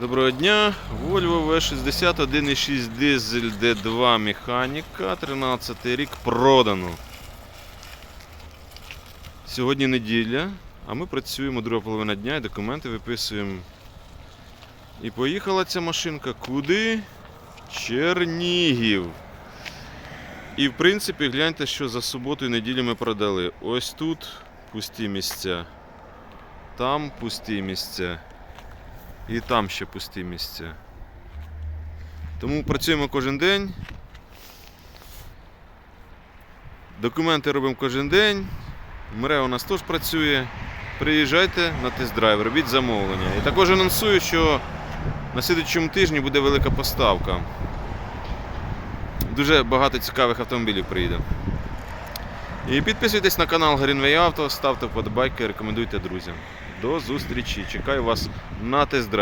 Доброго дня. Volvo V60 1.6 дизель D2 механіка. 13 рік продано. Сьогодні неділя, а ми працюємо друга половина дня і документи виписуємо. І поїхала ця машинка куди? Чернігів. І в принципі гляньте, що за суботу і неділю ми продали. Ось тут пусті місця. Там пусті місця. І там ще пусті місця. Тому працюємо кожен день. Документи робимо кожен день. МРЕ у нас теж працює. Приїжджайте на тест-драйв, робіть замовлення. І також анонсую, що на слідчому тижні буде велика поставка. Дуже багато цікавих автомобілів приїде. І підписуйтесь на канал Greenway Auto, ставте вподобайки, рекомендуйте друзям. До зустрічі. Чекаю вас на тест-драйв.